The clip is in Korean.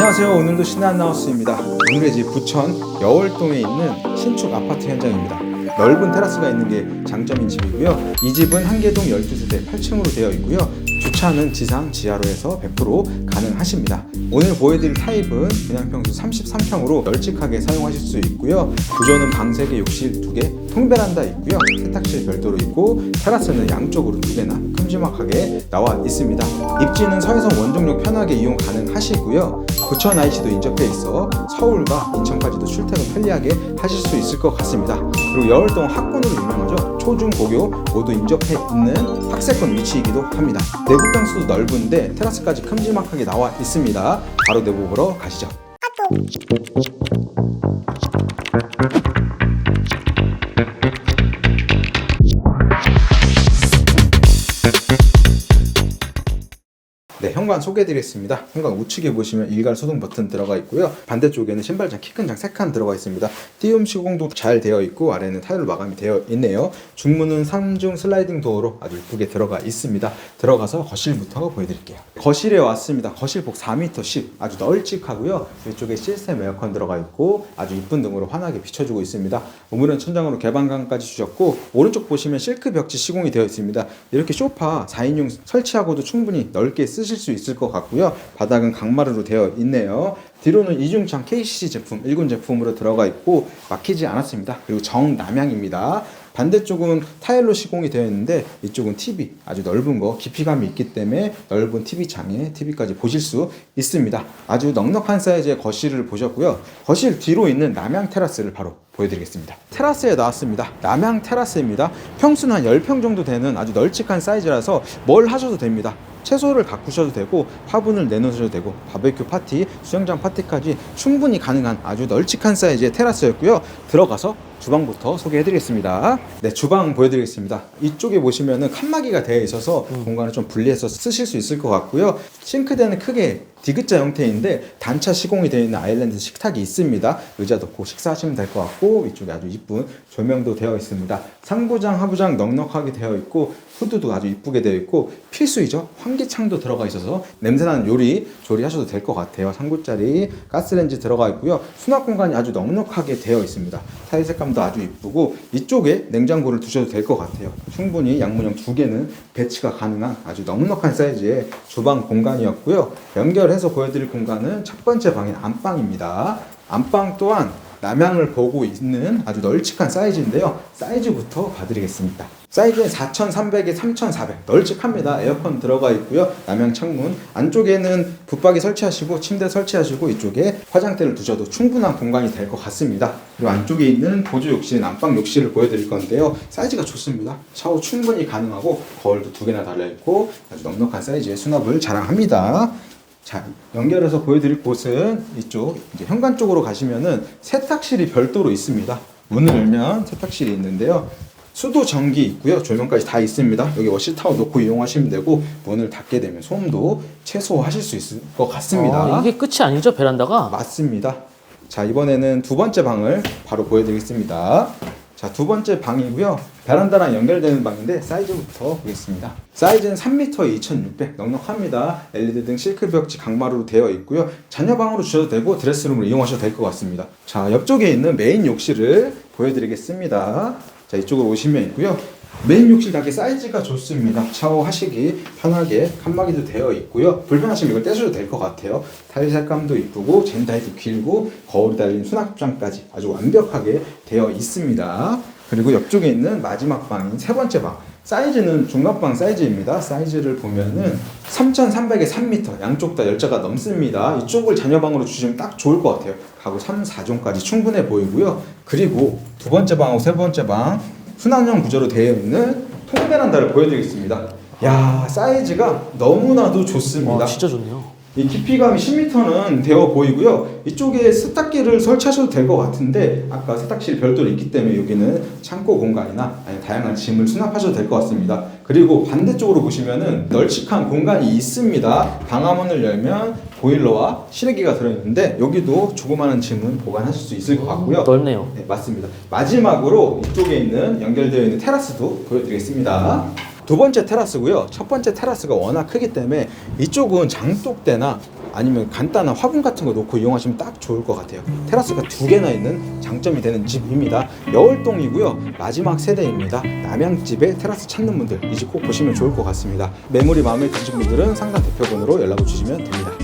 안녕하세요. 오늘도 신한하우스입니다. 오늘의 집 부천 여월동에 있는 신축 아파트 현장입니다. 넓은 테라스가 있는 게 장점인 집이고요. 이 집은 한 개동 12세대 8층으로 되어 있고요. 주차는 지상, 지하로 해서 100% 가능하십니다. 오늘 보여드릴 타입은 그냥 평수 33평으로 널찍하게 사용하실 수 있고요. 구조는 방 3개, 욕실 2개, 통베란다 있고요. 세탁실 별도로 있고 테라스는 양쪽으로 두 개나 큼지막하게 나와 있습니다. 입지는 서해선 원종역 편하게 이용 가능하시고요. 부천 IC도 인접해 있어 서울과 인천까지도 출퇴근 편리하게 하실 수 있을 것 같습니다. 그리고 여월동 학군으로 유명하죠. 초중 고교 모두 인접해 있는 학세권 위치이기도 합니다. 내부 평수도 넓은데 테라스까지 큼지막하게 나와 있습니다. 바로 내부 보러 가시죠. 네, 현관 소개해드리겠습니다. 현관 우측에 보시면 일괄 소등 버튼 들어가 있고요. 반대쪽에는 신발장 키 큰 장 3칸 들어가 있습니다. 띄움 시공도 잘 되어 있고 아래는 타일로 마감이 되어 있네요. 중문은 3중 슬라이딩 도어로 아주 예쁘게 들어가 있습니다. 들어가서 거실부터 보여드릴게요. 거실에 왔습니다. 거실폭 4m 10 아주 널찍하고요. 이쪽에 시스템 에어컨 들어가 있고 아주 이쁜 등으로 환하게 비춰주고 있습니다. 우물은 천장으로 개방감까지 주셨고 오른쪽 보시면 실크 벽지 시공이 되어 있습니다. 이렇게 소파 4인용 설치하고도 충분히 넓게 쓰실 수 있을 것 같고요. 바닥은 강마루로 되어 있네요. 뒤로는 이중창 KCC 제품, 일군 제품으로 들어가 있고 막히지 않았습니다. 그리고 정남향입니다. 반대쪽은 타일로 시공이 되어 있는데 이쪽은 TV 아주 넓은 거 깊이감이 있기 때문에 넓은 TV 창에 TV까지 보실 수 있습니다. 아주 넉넉한 사이즈의 거실을 보셨고요. 거실 뒤로 있는 남향 테라스를 바로 보여드리겠습니다. 테라스에 나왔습니다. 남향 테라스입니다. 평수는 한 10평 정도 되는 아주 널찍한 사이즈라서 뭘 하셔도 됩니다. 채소를 가꾸셔도 되고 화분을 내놓으셔도 되고 바베큐 파티, 수영장 파티까지 충분히 가능한 아주 널찍한 사이즈의 테라스였고요. 들어가서 주방부터 소개해드리겠습니다. 네, 주방 보여드리겠습니다. 이쪽에 보시면은 칸막이가 되어 있어서 공간을 좀 분리해서 쓰실 수 있을 것 같고요. 싱크대는 크게 디귿자 형태인데 단차 시공이 되어 있는 아일랜드 식탁이 있습니다. 의자 놓고 식사하시면 될 것 같고 이쪽에 아주 이쁜 조명도 되어 있습니다. 상부장, 하부장 넉넉하게 되어 있고 후드도 아주 이쁘게 되어 있고 필수이죠. 환기창도 들어가 있어서 냄새나는 요리 조리하셔도 될 것 같아요. 3구짜리 가스레인지 들어가 있고요. 수납 공간이 아주 넉넉하게 되어 있습니다. 타일 색감 도 아주 이쁘고 이쪽에 냉장고를 두셔도 될 것 같아요. 충분히 양문형 두 개는 배치가 가능한 아주 넉넉한 사이즈의 주방 공간이었고요. 연결해서 보여드릴 공간은 첫 번째 방인 안방입니다. 안방 또한 남향을 보고 있는 아주 널찍한 사이즈인데요. 사이즈부터 봐드리겠습니다. 사이즈는 4,300에 3,400 널찍합니다. 에어컨 들어가 있고요. 남향 창문 안쪽에는 붙박이 설치하시고 침대 설치하시고 이쪽에 화장대를 두셔도 충분한 공간이 될 것 같습니다. 그리고 안쪽에 있는 보조 욕실, 안방 욕실을 보여드릴 건데요. 사이즈가 좋습니다. 샤워 충분히 가능하고 거울도 두 개나 달려 있고 아주 넉넉한 사이즈의 수납을 자랑합니다. 자, 연결해서 보여드릴 곳은 이쪽 이제 현관 쪽으로 가시면은 세탁실이 별도로 있습니다. 문을 열면 세탁실이 있는데요. 수도 전기 있고요. 조명까지 다 있습니다. 여기 워시 타워 놓고 이용하시면 되고 문을 닫게 되면 소음도 최소화하실 수 있을 것 같습니다. 아, 이게 끝이 아니죠 베란다가? 맞습니다. 자, 이번에는 두 번째 방을 바로 보여드리겠습니다. 자, 두 번째 방이고요. 베란다랑 연결되는 방인데 사이즈부터 보겠습니다. 사이즈는 3m 2600 넉넉합니다. LED 등 실크 벽지 강마루로 되어 있고요. 자녀 방으로 주셔도 되고 드레스룸으로 이용하셔도 될 것 같습니다. 자, 옆쪽에 있는 메인 욕실을 보여드리겠습니다. 자, 이쪽으로 오시면 있고요. 메인 욕실 닭의 사이즈가 좋습니다. 샤워하시기 편하게 칸막이도 되어 있고요. 불편하시면 이걸 떼셔도 될 것 같아요. 타일 색감도 이쁘고 젠다이도 길고 거울이 달린 수납장까지 아주 완벽하게 되어 있습니다. 그리고 옆쪽에 있는 마지막 방인 세 번째 방. 사이즈는 중간방 사이즈입니다. 사이즈를 보면은 3,300에 3m 양쪽 다 열자가 넘습니다. 이쪽을 자녀방으로 주시면 딱 좋을 것 같아요. 가구 3, 4종까지 충분해 보이고요. 그리고 두 번째 방하고 세 번째 방 순환형 구조로 되어 있는 통베란다를 보여드리겠습니다. 야 사이즈가 너무나도 좋습니다. 와 진짜 좋네요. 이 깊이감이 10m는 되어 보이고요. 이쪽에 세탁기를 설치하셔도 될 것 같은데 아까 세탁실이 별도로 있기 때문에 여기는 창고 공간이나 다양한 짐을 수납하셔도 될 것 같습니다. 그리고 반대쪽으로 보시면은 널찍한 공간이 있습니다. 방화문을 열면 보일러와 실외기가 들어있는데 여기도 조그마한 짐은 보관하실 수 있을 것 같고요. 넓네요. 네, 맞습니다. 마지막으로 이쪽에 있는 연결되어 있는 테라스도 보여드리겠습니다. 두 번째 테라스고요. 첫 번째 테라스가 워낙 크기 때문에 이쪽은 장독대나 아니면 간단한 화분 같은 거 놓고 이용하시면 딱 좋을 것 같아요. 테라스가 두 개나 있는 장점이 되는 집입니다. 여월동이고요. 마지막 세대입니다. 남양집에 테라스 찾는 분들 이 집 꼭 보시면 좋을 것 같습니다. 매물이 마음에 드신 분들은 상담 대표번호로 연락을 주시면 됩니다.